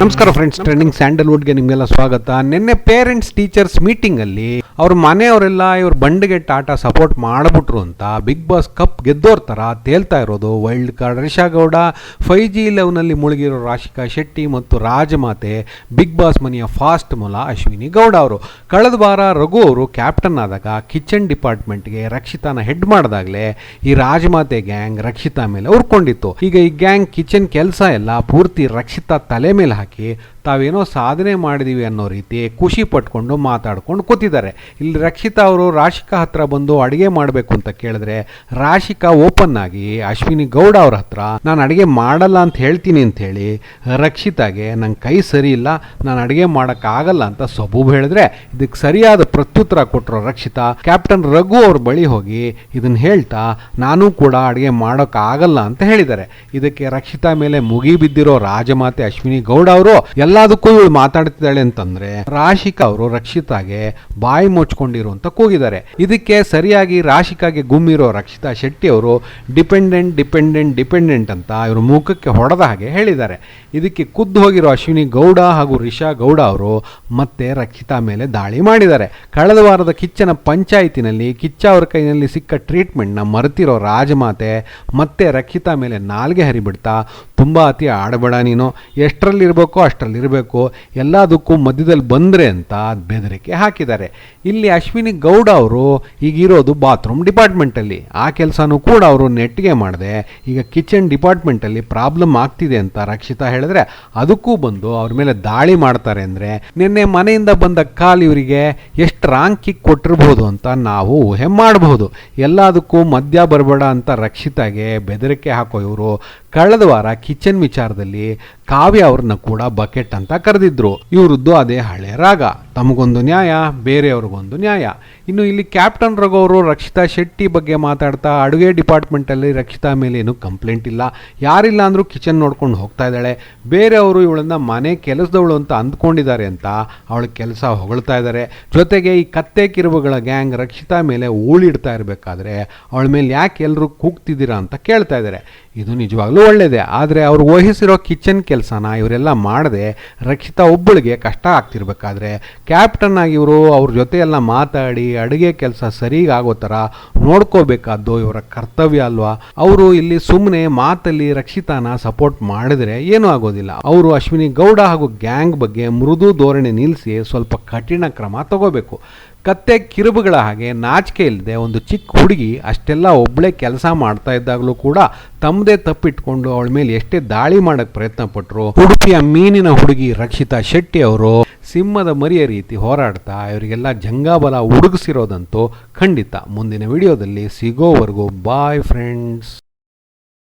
ನಮಸ್ಕಾರ friends trending ಸ್ಯಾಂಡಲ್ವುಡ್ಗೆ ನಿಮಗೆಲ್ಲ ಸ್ವಾಗತ. ನಿನ್ನೆ ಪೇರೆಂಟ್ಸ್ ಟೀಚರ್ಸ್ ಮೀಟಿಂಗ್ ಅಲ್ಲಿ ಅವ್ರ ಮನೆಯವರೆಲ್ಲ ಇವ್ರ ಬಂಡಿಗೆ ಟಾಟಾ ಸಪೋರ್ಟ್ ಮಾಡಿಬಿಟ್ರು ಅಂತ ಬಿಗ್ ಬಾಸ್ ಕಪ್ ಗೆದ್ದೋರ್ ಥರ ತೇಲ್ತಾ ಇರೋದು. Wild card Risha Gowda five G ಲೆವೆನಲ್ಲಿ ಮುಳುಗಿರೋ ರಾಶಿಕಾ ಶೆಟ್ಟಿ ಮತ್ತು ರಾಜಮಾತೆ ಬಿಗ್ ಬಾಸ್ ಮನೆಯ ಫಾಸ್ಟ್ ಮೂಲ ಅಶ್ವಿನಿ ಗೌಡ ಅವರು. ಕಳೆದ ವಾರ ರಘು ಅವರು ಕ್ಯಾಪ್ಟನ್ ಆದಾಗ ಕಿಚನ್ ಡಿಪಾರ್ಟ್ಮೆಂಟ್ಗೆ ರಕ್ಷಿತಾನ ಹೆಡ್ ಮಾಡಿದಾಗಲೇ ಈ ರಾಜಮಾತೆ ಗ್ಯಾಂಗ್ ರಕ್ಷಿತಾ ಮೇಲೆ ಉರ್ಕೊಂಡಿತ್ತು. ಈಗ ಈ ಗ್ಯಾಂಗ್ ಕಿಚನ್ ಕೆಲಸ ಎಲ್ಲ ಪೂರ್ತಿ ರಕ್ಷಿತಾ ತಲೆ ಮೇಲೆ ಹಾಕಿ ತಾವೇನೋ ಸಾಧನೆ ಮಾಡಿದೀವಿ ಅನ್ನೋ ರೀತಿ ಖುಷಿ ಪಟ್ಕೊಂಡು ಮಾತಾಡ್ಕೊಂಡು ಕೂತಿದ್ದಾರೆ. ಇಲ್ಲಿ ರಕ್ಷಿತಾ ಅವರು ರಾಶಿಕಾ ಹತ್ರ ಬಂದು ಅಡುಗೆ ಮಾಡಬೇಕು ಅಂತ ಕೇಳಿದ್ರೆ ರಾಶಿಕಾ ಓಪನ್ ಆಗಿ ಅಶ್ವಿನಿ ಗೌಡ ಅವ್ರ ಹತ್ರ ನಾನು ಅಡುಗೆ ಮಾಡಲ್ಲ ಅಂತ ಹೇಳ್ತೀನಿ ಅಂತ ಹೇಳಿ ರಕ್ಷಿತಾಗೆ ನಂಗೆ ಕೈ ಸರಿ ಇಲ್ಲ, ನಾನು ಅಡುಗೆ ಮಾಡೋಕ್ಕಾಗಲ್ಲ ಅಂತ ಸಬೂಬ್ ಹೇಳಿದ್ರೆ ಇದಕ್ಕೆ ಸರಿಯಾದ ಪ್ರತ್ಯುತ್ತರ ಕೊಟ್ಟರು ರಕ್ಷಿತಾ. ಕ್ಯಾಪ್ಟನ್ ರಘು ಅವ್ರ ಬಳಿ ಹೋಗಿ ಇದನ್ನು ಹೇಳ್ತಾ ನಾನು ಕೂಡ ಅಡುಗೆ ಮಾಡೋಕ್ಕಾಗಲ್ಲ ಅಂತ ಹೇಳಿದ್ದಾರೆ. ಇದಕ್ಕೆ ರಕ್ಷಿತಾ ಮೇಲೆ ಮುಗಿ ಬಿದ್ದಿರೋ ರಾಜಮಾತೆ ಅಶ್ವಿನಿ ಗೌಡ ಅವರು ಎಲ್ಲದಕ್ಕೂ ಇವಳು ಮಾತಾಡ್ತಿದ್ದಾಳೆ ಅಂತಂದ್ರೆ ರಾಶಿಕಾ ಅವರು ರಕ್ಷಿತಾಗೆ ಬಾಯಿ ಮುಚ್ಕೊಂಡಿರು ಅಂತ ಕೂಗಿದ್ದಾರೆ. ಇದಕ್ಕೆ ಸರಿಯಾಗಿ ರಾಶಿಕಾಗೆ ಗುಮ್ಮಿರೋ ರಕ್ಷಿತಾ ಶೆಟ್ಟಿ ಅವರು ಡಿಪೆಂಡೆಂಟ್ ಡಿಪೆಂಡೆಂಟ್ ಡಿಪೆಂಡೆಂಟ್ ಅಂತ ಇವರು ಮುಖಕ್ಕೆ ಹೊಡೆದ ಹಾಗೆ ಹೇಳಿದ್ದಾರೆ. ಇದಕ್ಕೆ ಕುದ್ದು ಹೋಗಿರೋ ಅಶ್ವಿನಿ ಗೌಡ ಹಾಗೂ ರಿಷಾ ಗೌಡ ಅವರು ಮತ್ತೆ ರಕ್ಷಿತಾ ಮೇಲೆ ದಾಳಿ ಮಾಡಿದ್ದಾರೆ. ಕಳೆದ ವಾರದ ಕಿಚ್ಚನ ಪಂಚಾಯಿತಿನಲ್ಲಿ ಕಿಚ್ಚ ಅವರ ಕೈನಲ್ಲಿ ಸಿಕ್ಕ ಟ್ರೀಟ್ಮೆಂಟ್ನ ಮರೆತಿರೋ ರಾಜಮಾತೆ ಮತ್ತೆ ರಕ್ಷಿತಾ ಮೇಲೆ ನಾಲ್ಗೆ ಹರಿಬಿಡ್ತಾ, ತುಂಬ ಅತಿ ಆಡಬೇಡ ನೀನು, ಎಷ್ಟರಲ್ಲಿರಬೇಕೋ ಅಷ್ಟರಲ್ಲಿರಬೇಕು ಎಲ್ಲದಕ್ಕೂ ಮಧ್ಯದಲ್ಲಿ ಬಂದರೆ ಅಂತ ಬೆದರಿಕೆ ಹಾಕಿದ್ದಾರೆ. ಇಲ್ಲಿ ಅಶ್ವಿನಿ ಗೌಡ ಅವರು ಈಗಿರೋದು ಬಾತ್ರೂಮ್ ಡಿಪಾರ್ಟ್ಮೆಂಟಲ್ಲಿ ಆ ಕೆಲಸನೂ ಕೂಡ ಅವರು ನೆಟ್ಟಿಗೆ ಮಾಡಿದೆ. ಈಗ ಕಿಚನ್ ಡಿಪಾರ್ಟ್ಮೆಂಟಲ್ಲಿ ಪ್ರಾಬ್ಲಮ್ ಆಗ್ತಿದೆ ಅಂತ ರಕ್ಷಿತಾ ಹೇಳಿದ್ರೆ, ಅದಕ್ಕೂ ಬಂದು ಅವ್ರ ಮೇಲೆ ದಾಳಿ ಮಾಡ್ತಾರೆ ಅಂದರೆ, ನಿನ್ನೆ ಮನೆಯಿಂದ ಬಂದ ಕಾಲ್ ಇವರಿಗೆ ಎಷ್ಟು ರಾಂಗ್ ಕಿಕ್ ಕೊಟ್ಟಿರ್ಬೋದು ಅಂತ ನಾವು ಊಹೆ ಮಾಡಬಹುದು. ಎಲ್ಲದಕ್ಕೂ ಮದ್ಯ ಬರಬೇಡ ಅಂತ ರಕ್ಷಿತಾಗೆ ಬೆದರಿಕೆ ಹಾಕೋ ಇವರು. ಕಳೆದ ವಾರ ಕಿಚನ್ ವಿಚಾರದಲ್ಲಿ ಕಾವ್ಯ ಅವ್ರನ್ನ ಕೂಡ ಬಕೆಟ್ ಅಂತ ಕರೆದಿದ್ರು. ಇವರದ್ದು ಅದೇ ಹಳೆ ರಾಗ. ತಮಗೊಂದು ನ್ಯಾಯ, ಬೇರೆಯವ್ರಿಗೊಂದು ನ್ಯಾಯ. ಇನ್ನು ಇಲ್ಲಿ ಕ್ಯಾಪ್ಟನ್ ರಘು ಅವರು ರಕ್ಷಿತಾ ಶೆಟ್ಟಿ ಬಗ್ಗೆ ಮಾತಾಡ್ತಾ ಅಡುಗೆ ಡಿಪಾರ್ಟ್ಮೆಂಟಲ್ಲಿ ರಕ್ಷಿತಾ ಮೇಲೆ ಏನು ಕಂಪ್ಲೇಂಟ್ ಇಲ್ಲ. ಯಾರಿಲ್ಲ ಅಂದರೂ ಕಿಚನ್ ನೋಡ್ಕೊಂಡು ಹೋಗ್ತಾ ಇದ್ದಾಳೆ. ಬೇರೆಯವರು ಇವಳನ್ನ ಮನೆ ಕೆಲಸದವಳು ಅಂತ ಅಂದ್ಕೊಂಡಿದ್ದಾರೆ ಅಂತ ಅವಳ ಕೆಲಸ ಹೊಗಳ್ತಾ ಇದ್ದಾರೆ. ಜೊತೆಗೆ ಈ ಕತ್ತೆ ಕಿರುಬುಗಳ ಗ್ಯಾಂಗ್ ರಕ್ಷಿತಾ ಮೇಲೆ ಊಳಿಡ್ತಾ ಇರಬೇಕಾದ್ರೆ ಅವಳ ಮೇಲೆ ಯಾಕೆ ಎಲ್ಲರೂ ಕೂಗ್ತಿದ್ದೀರಾ ಅಂತ ಕೇಳ್ತಾ ಇದ್ದಾರೆ. ಇದು ನಿಜವಾಗ್ಲೂ ಒಳ್ಳೆಯದೇ ಆದರೆ ಅವ್ರು ವಹಿಸಿರೋ ಕಿಚನ್ ಕೆಲಸನ ಇವರೆಲ್ಲ ಮಾಡದೆ ರಕ್ಷಿತಾ ಒಬ್ಬಳಿಗೆ ಕಷ್ಟ ಆಗ್ತಿರ್ಬೇಕಾದ್ರೆ ಕ್ಯಾಪ್ಟನ್ ಆಗಿ ಇವರು ಅವ್ರ ಜೊತೆ ಎಲ್ಲ ಮಾತಾಡಿ ಅಡುಗೆ ಕೆಲಸ ಸರಿಗಾಗೋ ಥರ ನೋಡ್ಕೋಬೇಕಾದ್ದು ಇವರ ಕರ್ತವ್ಯ ಅಲ್ವಾ? ಅವರು ಇಲ್ಲಿ ಸುಮ್ಮನೆ ಮಾತಲ್ಲಿ ರಕ್ಷಿತಾನ ಸಪೋರ್ಟ್ ಮಾಡಿದ್ರೆ ಏನೂ ಆಗೋದಿಲ್ಲ. ಅವರು ಅಶ್ವಿನಿ ಗೌಡ ಹಾಗೂ ಗ್ಯಾಂಗ್ ಬಗ್ಗೆ ಮೃದು ಧೋರಣೆ ನಿಲ್ಲಿಸಿ ಸ್ವಲ್ಪ ಕಠಿಣ ಕ್ರಮ ತಗೋಬೇಕು. ಕತ್ತೆ ಕಿರುಬುಗಳ ಹಾಗೆ ನಾಚಿಕೆ ಇಲ್ಲದೆ ಒಂದು ಚಿಕ್ಕ ಹುಡುಗಿ ಅಷ್ಟೆಲ್ಲ ಒಬ್ಬಳೇ ಕೆಲಸ ಮಾಡ್ತಾ ಇದ್ದಾಗಲೂ ಕೂಡ ತಮ್ಮದೇ ತಪ್ಪಿಟ್ಕೊಂಡು ಅವಳ ಮೇಲೆ ಎಷ್ಟೇ ದಾಳಿ ಮಾಡಕ್ಕೆ ಪ್ರಯತ್ನ ಪಟ್ಟರು ಉಡುಪಿಯ ಮೀನಿನ ಹುಡುಗಿ ರಕ್ಷಿತಾ ಶೆಟ್ಟಿ ಅವರು ಸಿಂಹದ ಮರಿಯ ರೀತಿ ಹೋರಾಡ್ತಾ ಇವರಿಗೆಲ್ಲ ಜಂಗಾಬಲ ಹುಡುಗಿಸಿರೋದಂತೂ ಖಂಡಿತ ಮುಂದಿನ ವಿಡಿಯೋದಲ್ಲಿ ಸಿಗೋವರೆಗೂ. Bye friends